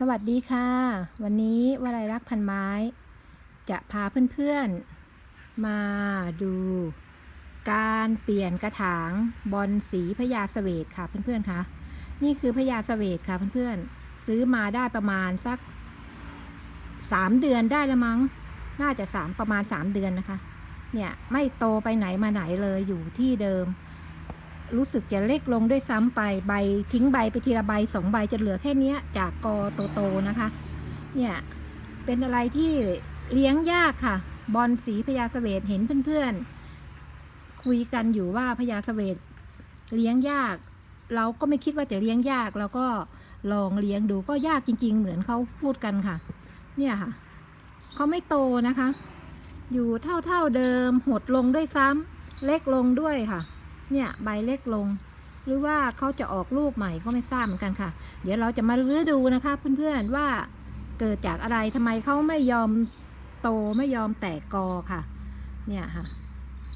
สวัสดีค่ะ วันนี้วลัยรักพันไม้ จะพาเพื่อนๆ มาดู การเปลี่ยนกระถางบอลสีพญาเสวตค่ะเพื่อนๆคะนี่คือพญาเสวตค่ะเพื่อนๆ ซื้อมาได้ประมาณสักสามเดือนได้ละมั้ง น่าจะสามประมาณสามเดือนนะคะ เนี่ยไม่โตไปไหนมาไหนเลยอยู่ที่เดิม รู้สึกจะเล็กลงด้วยซ้ำไปใบทิ้งใบไปทีละใบสองใบจนเหลือแค่เนี้ยจากกอโตๆนะคะ เนี่ยเป็นอะไรที่เลี้ยงยากค่ะ บอลสีพญาเสวตเห็นเพื่อนๆ คุยกันอยู่ว่าพญาเสวตเลี้ยงยาก เราก็ไม่คิดว่าจะเลี้ยงยากเราก็ลองเลี้ยงดูก็ยากจริง ๆ เหมือนเขาพูดกันค่ะ เนี่ยค่ะเขาไม่โตนะคะ อยู่เท่าๆเดิมหดลงด้วยซ้ำเล็กลงด้วยค่ะ เนี่ยใบเล็กลง หรือว่าเขาจะออกลูกใหม่ก็ไม่ทราบเหมือนกันค่ะ เดี๋ยวเราจะมารื้อดูนะคะ เพื่อนๆว่าเกิดจากอะไรทำไมเขาไม่ยอมโตไม่ยอมแตกกอค่ะ เนี่ยค่ะ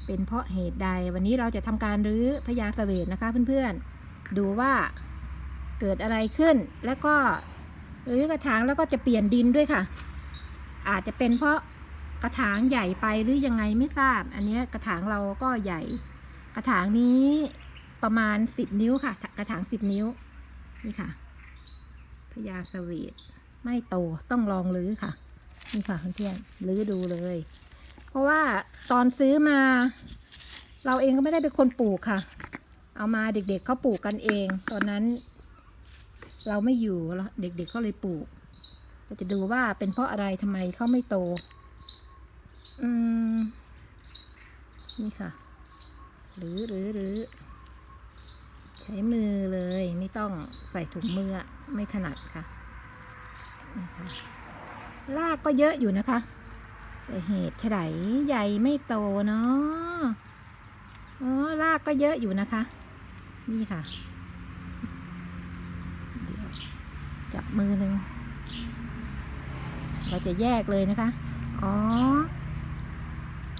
เป็นเพราะเหตุใดวันนี้เราจะทำการรื้อพญาเสวตนะคะ เพื่อนๆดูว่าเกิดอะไรขึ้นแล้วก็รื้อกระถางแล้วก็จะเปลี่ยนดินด้วยค่ะ อาจจะเป็นเพราะกระถางใหญ่ไปหรือยังไงไม่ทราบ อันนี้กระถางเราก็ใหญ่ กระถางนี้ประมาณสิบนิ้วค่ะ กระถางสิบนิ้ว นี่ค่ะพญาสวีทไม่โตต้องลองรื้อค่ะ นี่ค่ะเพื่อนๆรื้อดูเลย เพราะว่าตอนซื้อมา เราเองก็ไม่ได้เป็นคนปลูกค่ะ เอามาเด็กๆเขาปลูกกันเอง ตอนนั้น เราไม่อยู่แล้วเด็กๆก็เลยปลูกเราจะดูว่าเป็นเพราะอะไรทำไมเขาไม่โต อืม นี่ค่ะ หรือหรือหรือใช้มือเลยไม่ต้องใส่ถุงมือไม่ถนัดค่ะนี่ค่ะรากก็เยอะอยู่นะคะ แต่เหตุไฉนใหญ่ไม่โตเนาะอ๋อรากก็เยอะอยู่นะคะ นี่ค่ะเดี๋ยวจับมือหนึ่งเราจะแยกเลยนะคะ อ๋อ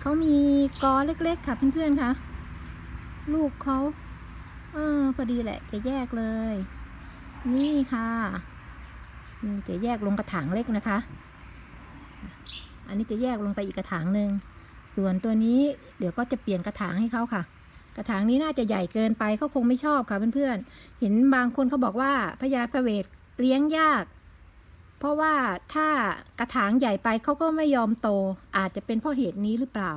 เขามีกอเล็กๆค่ะเพื่อนๆค่ะ ลูกเขาเออพอดีแหละจะแยกเลย นี่ค่ะนี่จะแยกลงกระถางเล็กนะคะ อันนี้จะแยกลงไปอีกกระถางหนึ่งส่วนตัวนี้เดี๋ยวก็จะเปลี่ยนกระถางให้เขาค่ะ กระถางนี้น่าจะใหญ่เกินไปเขาคงไม่ชอบค่ะเพื่อนๆเห็นบางคนเขาบอกว่าพญาเสวตเลี้ยงยาก เพราะว่าถ้ากระถางใหญ่ไปเขาก็ไม่ยอมโต อาจจะเป็นเพราะเหตุนี้หรือเปล่า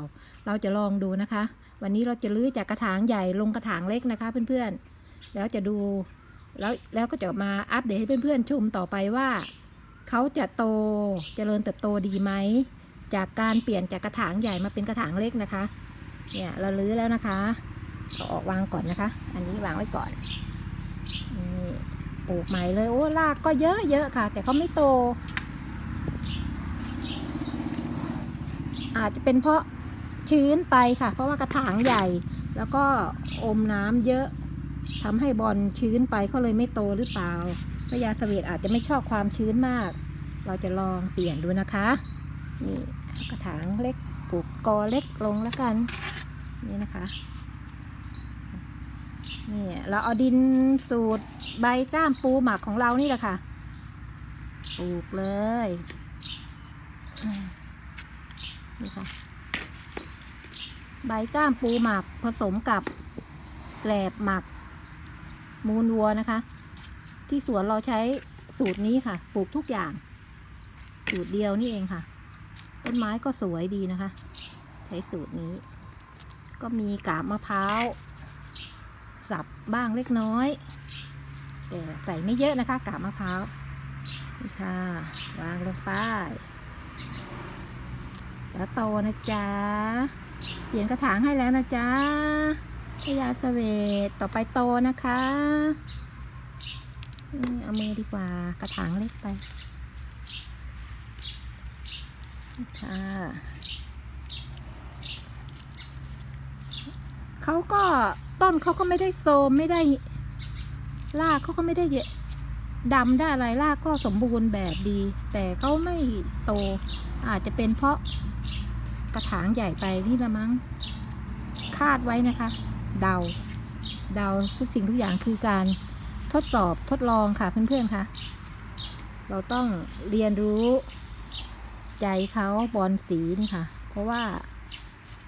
เราจะลองดูนะคะ วันนี้เราจะลื้อจากกระถางใหญ่ลงกระถางเล็กนะคะ เพื่อนๆ แล้วจะดูแล้วแล้วก็จะมาอัปเดตให้เพื่อนๆชมต่อไปว่าเขาจะโตเจริญเติบโตดีไหมจากการเปลี่ยนจากกระถางใหญ่มาเป็นกระถางเล็กนะคะ เนี่ยเราลื้อแล้วนะคะเอาออกวางก่อนนะคะ อันนี้วางไว้ก่อนนี่ปลูกใหม่เลยโอ้รากก็เยอะเยอะค่ะ แต่เขาไม่โต อาจจะเป็นเพราะ ชื้นไปค่ะ เพราะว่ากระถางใหญ่ แล้วก็อมน้ำเยอะทำให้บอลชื้นไปเขาเลยไม่โตหรือเปล่าพญาเสวตอาจจะไม่ชอบความชื้นมาก เราจะลองเปลี่ยนดูนะคะ นี่กระถางเล็กปลูกกอเล็กลงแล้วกัน นี่นะคะนี่เราเอาดินสูตรใบก้ามปูหมักของเรานี่แหละค่ะ ปลูกเลย นี่ค่ะ ใบก้ามปูหมักผสมกับแกลบหมัก มูลวัวนะคะ ที่สวนเราใช้สูตรนี้ค่ะ ปลูกทุกอย่าง สูตรเดียวนี่เองค่ะ ต้นไม้ก็สวยดีนะคะ ใช้สูตรนี้ ก็มีกาบมะพร้าวสับบ้างเล็กน้อยแต่ใส่ไม่เยอะนะคะ กาบมะพร้าวนี่ค่ะวางลงไปแล้วโตนะจ๊ะ เปลี่ยนกระถางให้แล้วนะจ๊ะพญาเสวตต่อไปโตนะคะเอามือดีกว่ากระถางเล็กไปค่ะเขาก็ต้นเขาก็ไม่ได้โซมไม่ได้รากเขาก็ไม่ได้ดำได้อะไรรากก็สมบูรณ์แบบดี แต่เขาไม่โตอาจจะเป็นเพราะ กระถางใหญ่ไปนี่ละมั้ง คาดไว้นะคะ เดา เดาทุกสิ่งทุกอย่างคือการทดสอบทดลองค่ะเพื่อนๆค่ะเราต้องเรียนรู้ใจเขาบอลสีนี่ค่ะ เพราะว่า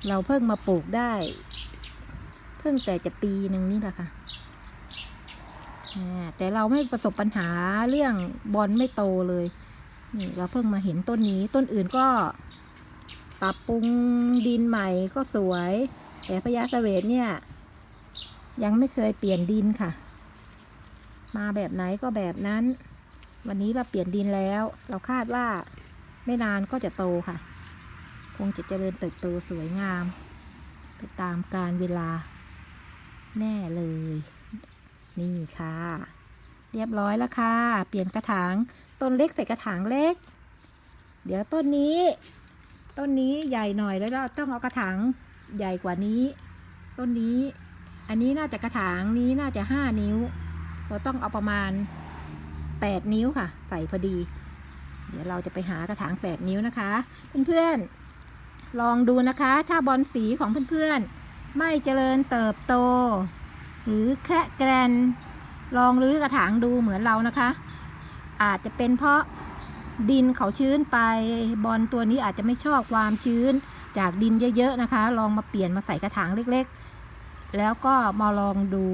เราเพิ่งมาปลูกได้ เพิ่งแต่จะปีหนึ่งนี่แหละค่ะอ่าแต่เราไม่ประสบปัญหาเรื่องบอลไม่โตเลย นี่เราเพิ่งมาเห็นต้นนี้ต้นอื่นก็ ปรับปรุงดินใหม่ก็สวย แต่พญาเสวตเนี่ย ยังไม่เคยเปลี่ยนดินค่ะ มาแบบไหนก็แบบนั้น วันนี้เราเปลี่ยนดินแล้ว เราคาดว่าไม่นานก็จะโตค่ะ คงจะเจริญเติบโตสวยงาม ไปตามกาลเวลาแน่เลย นี่ค่ะ เรียบร้อยแล้วค่ะ เปลี่ยนกระถาง ต้นเล็กใส่กระถางเล็ก เดี๋ยวต้นนี้ ต้นนี้ใหญ่หน่อยแล้วเราต้องเอากระถางใหญ่กว่านี้ ต้นนี้ อันนี้น่าจะกระถางนี้น่าจะห้านิ้ว เราต้องเอาประมาณแปดนิ้วค่ะ ใส่พอดี เดี๋ยวเราจะไปหากระถางแปดนิ้วนะคะ เพื่อนๆลองดูนะคะ ถ้าบอลสีของเพื่อนๆ ไม่เจริญเติบโต หรือแค่แกรนลองรื้อกระถางดูเหมือนเรานะคะ อาจจะเป็นเพราะ ดินเขาชื้นไปบอลตัวนี้อาจจะไม่ชอบความชื้นจากดินเยอะ ๆ นะคะ ลองมาเปลี่ยนมาใส่กระถางเล็กๆ แล้วก็มาลองดู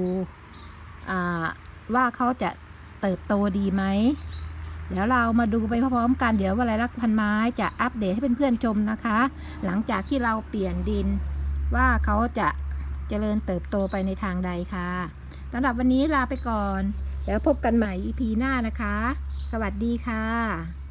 ว่าเขาจะเติบโตดีไหมเดี๋ยวเรามาดูไปพร้อมๆกันเดี๋ยววลัยลักพันไม้จะอัปเดตให้เพื่อนๆชมนะคะ หลังจากที่เราเปลี่ยนดินว่าเขาจะเจริญเติบโตไปในทางใดค่ะสำหรับวันนี้ลาไปก่อน แล้วพบกันใหม่ EP หน้านะคะ สวัสดีค่ะ